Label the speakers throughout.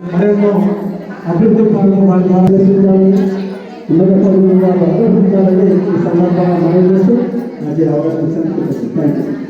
Speaker 1: మరెన్నో అభివృద్ధి పనులు వాళ్ళ ద్వారా చేసించాలని ఉన్నత పనులు వాళ్ళు అభివృద్ధించాలని ఈ సందర్భంగా మనం చేస్తూ నాకు ఈ అవకాశం ఇచ్చినందుకు థ్యాంక్ యూ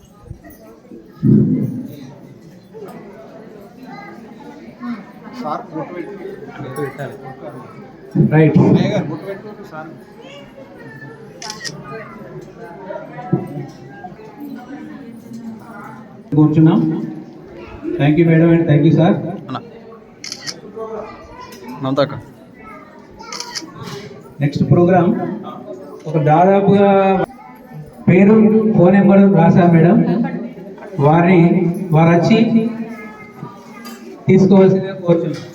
Speaker 1: రైట్. కూర్చున్నాం. Thank you madam and thank you sir
Speaker 2: అన్న. నవ్వుతాక
Speaker 1: నెక్స్ట్ ప్రోగ్రామ్ ఒక దాదాపుగా పేరు ఫోన్ నెంబర్ రాశా మేడం వారిని వారు వచ్చి తీసుకోవాల్సిందిగా కోరుచున్నాం.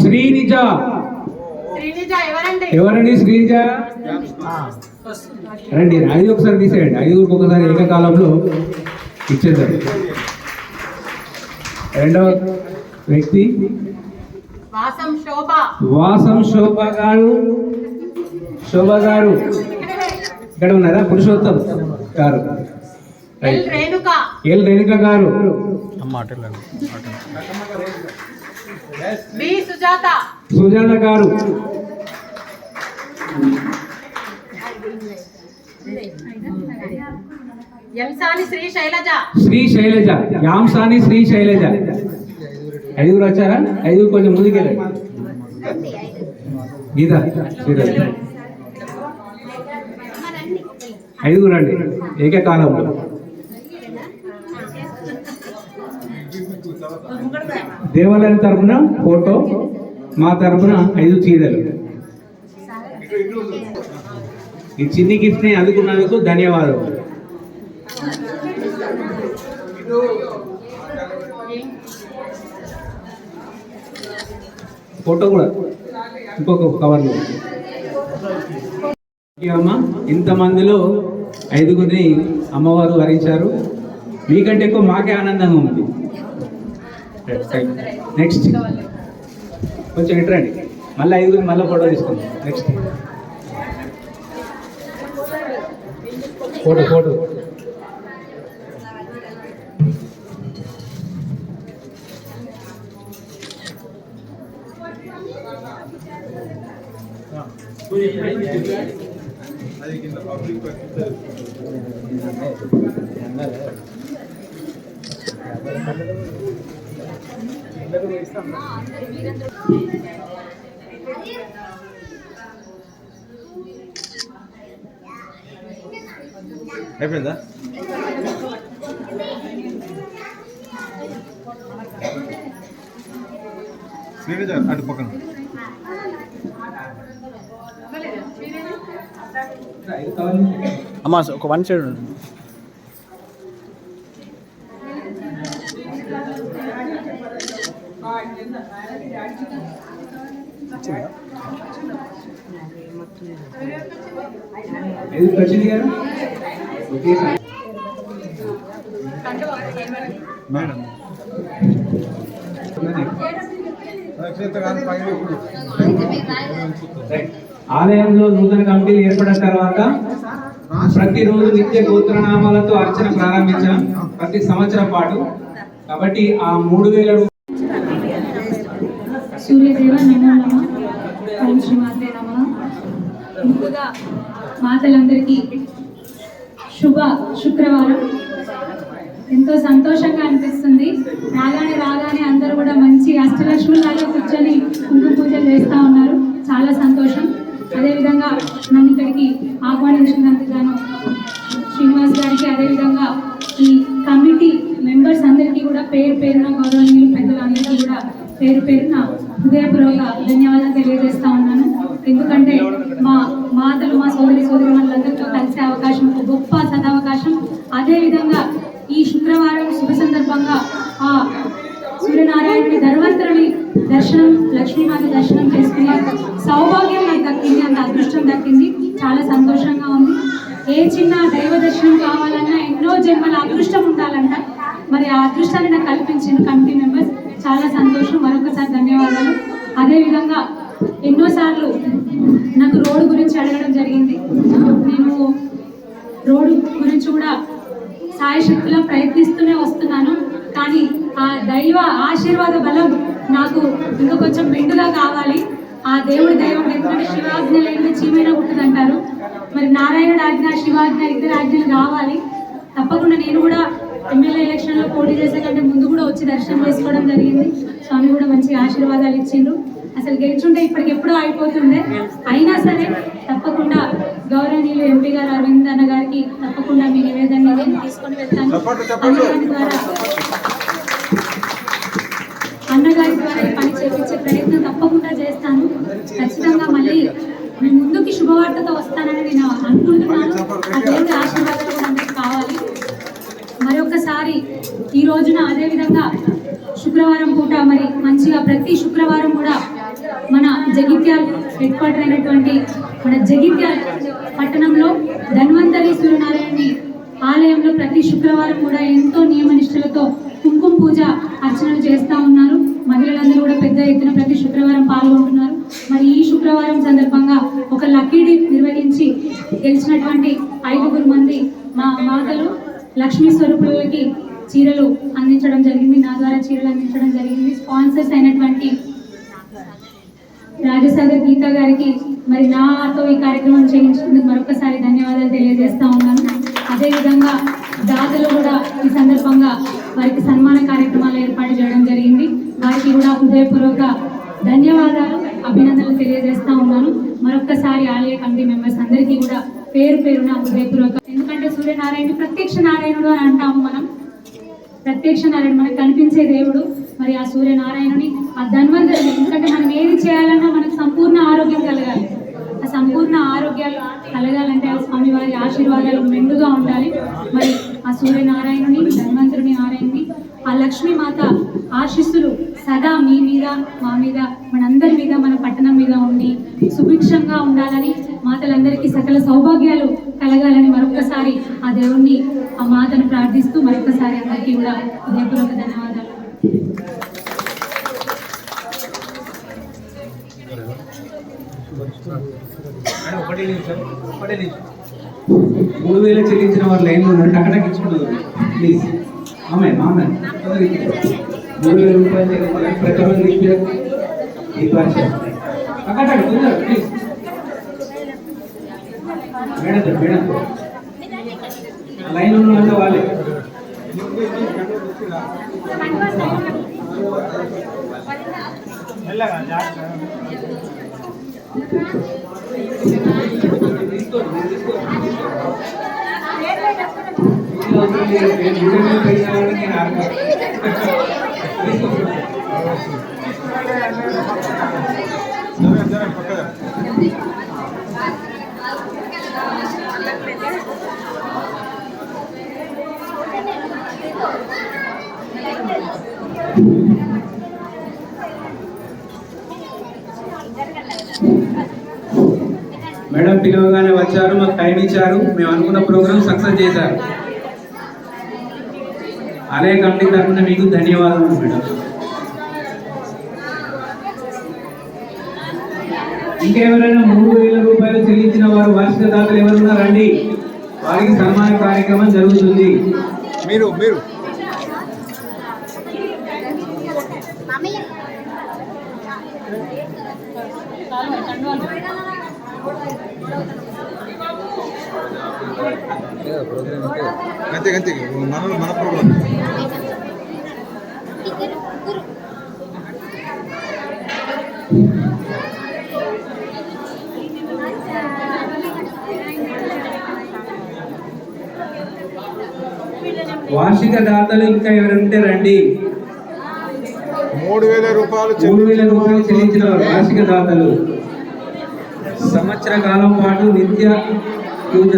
Speaker 3: శ్రీనిజ. ఎవరండి
Speaker 1: శ్రీనిజ? రండి ఐదు ఒకసారి తీసేయండి. ఐదుగురికి ఒకసారి ఏకకాలంలో ఇచ్చేద్దాం. రెండవ వ్యక్తి
Speaker 3: వాసం శోభ.
Speaker 1: వాసం శోభ గారు. శోభ గారు. ఇక్కడ ఉన్నారా? పురుషోత్తం గారు.
Speaker 3: ఎల్ రేణుక.
Speaker 1: ఎల్ రేణుక గారు.
Speaker 3: సుజాత.
Speaker 1: సుజాత గారు.
Speaker 3: శ్రీ శైలజ.
Speaker 1: శ్రీ శైలజ. యాంసాని శ్రీ శైలజ. ఐదుగురు వచ్చారా? ఐదుగురు కొంచెం ముందుకెళ్ళండి. గీత శ్రీధర్ ఐదుగురు అండి ఏకకాలంలో. దేవాలయం తరపున ఫోటో మా తరపున ఐదు చీరలు. ఈ చిన్ని గిఫ్ట్ని అందుకున్నందుకు ధన్యవాదాలు ఫోటో కూడా ఇంకొక కవర్లో అమ్మ ఇంతమందిలో ఐదుగురిని అమ్మవారు వరించారు. మీకంటే ఎక్కువ మాకే ఆనందంగా ఉంది. నెక్స్ట్ కొంచెం ఇట్రండి మళ్ళీ ఐదుగురిని మళ్ళీ ఫోటో తీసుకుందాం. నెక్స్ట్ ఫోటో ఫోటో
Speaker 2: అది కింద పబ్లిక్ అయిపోయిందా శ్రీనిజ అటు పక్కన. అమ్మా ఒక వన్ సైడ్
Speaker 1: ఐదుగురు వచ్చింది కదా ఒకేసారి
Speaker 2: మేడం
Speaker 1: ఆలయంలో నూతన కమిటీలు ఏర్పడిన తర్వాత ప్రతిరోజు నిత్య గోత్రనామాలతో అర్చన ప్రారంభించాం ప్రతి సంవత్సరం పాటు. కాబట్టి ఆ మూడు వేల
Speaker 4: సూర్యదేవ ఓం నమ. ముందుగా మాతలందరికీ శుభ శుక్రవారం. ఎంతో సంతోషంగా అనిపిస్తుంది. రాగానే రాగానే అందరూ కూడా మంచి అష్టలక్ష్మిలాగా కూర్చొని కుంకుమ పూజలు చేస్తూ ఉన్నారు. చాలా సంతోషం. విధంగా నన్ను ఇక్కడికి ఆహ్వానించినందుకు గాను శ్రీనివాస్ గారికి అదేవిధంగా ఈ కమిటీ మెంబర్స్ అందరికీ కూడా పేరు పేరున గౌరవనీయులు పెద్దలందరికీ కూడా పేరు పేరున హృదయపూర్వక ధన్యవాదాలు తెలియజేస్తా ఉన్నాను. ఎందుకంటే మా మాతలు మా సోదరి సోదరి వాళ్ళందరితో కలిసే అవకాశం ఒక గొప్ప సదావకాశం. అదేవిధంగా ఈ శుక్రవారం శుభ సందర్భంగా ఆ దర్శనం లక్ష్మీమాత దర్శనం చేసుకునే సౌభాగ్యం నాకు దక్కింది అంత అదృష్టం దక్కింది. చాలా సంతోషంగా ఉంది. ఏ చిన్న దైవ దర్శనం కావాలన్నా ఎన్నో జన్మల అదృష్టం ఉండాలంట. మరి ఆ అదృష్టాన్ని నాకు కల్పించిన కమిటీ మెంబర్స్ చాలా సంతోషం. మరొకసారి ధన్యవాదాలు. అదేవిధంగా ఎన్నోసార్లు నాకు రోడ్డు గురించి అడగడం జరిగింది. నేను రోడ్డు గురించి కూడా సాయశక్తిలో ప్రయత్నిస్తూనే వస్తున్నాను. కానీ ఆ దైవ ఆశీర్వాద బలం నాకు ఇంకా కొంచెం మెండుగా కావాలి. ఆ దేవుడి దైవం ఎందుకంటే శివాజ్ఞ లేని చీమైన ఉంటుందంటారు మరి నారాయణుడు ఆజ్ఞ శివాజ్ఞ ఇద్దరు ఆజ్ఞలు కావాలి తప్పకుండా నేను కూడా ఎమ్మెల్యే ఎలక్షన్లో పోటీ చేసే కంటే ముందు కూడా వచ్చి దర్శనం చేసుకోవడం జరిగింది. స్వామి కూడా మంచి ఆశీర్వాదాలు ఇచ్చిండ్రు. అసలు గెలిచుంటే ఇప్పటికెప్పుడో అయిపోతుండే. అయినా సరే తప్పకుండా గౌరవనీయులు ఎంపీ గారు అరవింద్ అన్న గారికి తప్పకుండా మీ నివేదన తీసుకొని వెళ్తాను. ద్వారా అన్నగారి ద్వారా ఈ పని చేపించే ప్రయత్నం తప్పకుండా చేస్తాను. ఖచ్చితంగా మళ్ళీ మీ ముందుకి శుభవార్తతో వస్తానని నేను అనుకుంటున్నాను. ఆ దేవుడి ఆశీర్వాదాలు కూడా కావాలి. మరొకసారి ఈ రోజున అదేవిధంగా శుక్రవారం పూట మరి మంచిగా ప్రతి శుక్రవారం కూడా మన జగిత్యాల్ హెడ్ క్వార్టర్ అయినటువంటి మన జగిత్యాల్ పట్టణంలో ధన్వంతరి సూర్యనారాయణని ఆలయంలో ప్రతి శుక్రవారం కూడా ఎంతో నియమ నిష్ఠలతో పూజ అర్చనలు చేస్తూ ఉన్నారు. మహిళలందరూ కూడా పెద్ద ఎత్తున ప్రతి శుక్రవారం పాల్గొంటున్నారు. మరి ఈ శుక్రవారం సందర్భంగా ఒక లక్కీ డీప్ నిర్వహించి గెలిచినటువంటి ఐదుగురు మంది మా మాతలు లక్ష్మీ స్వరూపులకి చీరలు అందించడం జరిగింది. నా ద్వారా చీరలు అందించడం జరిగింది. స్పాన్సర్స్ అయినటువంటి రాజసాగర్ గీత గారికి మరి నాతో ఈ కార్యక్రమం చేయించినందుకు మరొకసారి ధన్యవాదాలు తెలియజేస్తా ఉన్నాను. అదేవిధంగా దాతలు కూడా ఈ సందర్భంగా వారికి సన్మాన కార్యక్రమాలు ఏర్పాటు చేయడం జరిగింది. వారికి కూడా హృదయపూర్వక ధన్యవాదాలు అభినందనలు తెలియజేస్తా ఉన్నాను. మరొక్కసారి ఆలయ కమిటీ మెంబర్స్ అందరికీ కూడా పేరు పేరున హృదయపూర్వక ఎందుకంటే సూర్యనారాయణ ప్రత్యక్ష నారాయణుడు అని అంటాము మనం. ప్రత్యక్ష నారాయణ మనకు కనిపించే దేవుడు. మరి ఆ సూర్యనారాయణుని ఆ ధన్వంతరుడు ఎందుకంటే మనం ఏది చేయాలన్నా మనకు సంపూర్ణ ఆరోగ్యం కలగాలి. ఆ సంపూర్ణ ఆరోగ్యాలు కలగాలంటే ఆ స్వామి వారి ఆశీర్వాదాలు మెండుగా ఉండాలి. మరి ఆ సూర్యనారాయణుని ధన్వంతరుని నారాయణుని ఆ లక్ష్మీమాత ఆశీస్సులు సదా మీ మీద మా మీద మనందరి మీద మన పట్టణం మీద ఉండి సుభిక్షంగా ఉండాలని మాతలందరికీ సకల సౌభాగ్యాలు కలగాలని మరొకసారి ఆ దేవుణ్ణి ఆ మాతను ప్రార్థిస్తూ మరొకసారి అందరికీ కూడా ఉదయపూర్వక ధన్యవాదాలు.
Speaker 2: నిమిషం నిమిషం
Speaker 1: మూడు వేలు చెల్లించిన వారు లైన్లో ఉన్నారు టకటక్ ఇచ్చుకుంటుంది ప్లీజ్. ఆమె ఆమె మూడు వేల రూపాయలు చెల్లించిన ప్రతి ఒక్కరు ఈ భాష ప్లీజ్. Madam madam. లైన్ ఉన్న వాళ్ళే
Speaker 2: మెల్లగా జాగ్రత్త జరగండి జరగండి
Speaker 1: పిలవగానే వచ్చారు మాకు టైం ఇచ్చారు. మేము అనుకున్న ప్రోగ్రామ్ సక్సెస్ చేశారు. ఆలయ కమిటీ తరఫున మీకు ధన్యవాదాలు మేడం ఇంకెవరైనా మూడు వేల రూపాయలు చెల్లించిన వారు వార్షిక దాతలు ఎవరున్నా రండి వారికి సన్మాన కార్యక్రమం జరుగుతుంది.
Speaker 2: మీరు మీరు. అంతే అంతే మన మన ప్రోగ్రామ్
Speaker 1: వార్షిక దాతలు ఇంకా ఎవరుంటే రండి.
Speaker 2: మూడు వేల రూపాయలు
Speaker 1: మూడు వేల రూపాయలు చెల్లించిన వారు వార్షిక దాతలు. సంవత్సర కాలం పాటు నిత్య పూజ.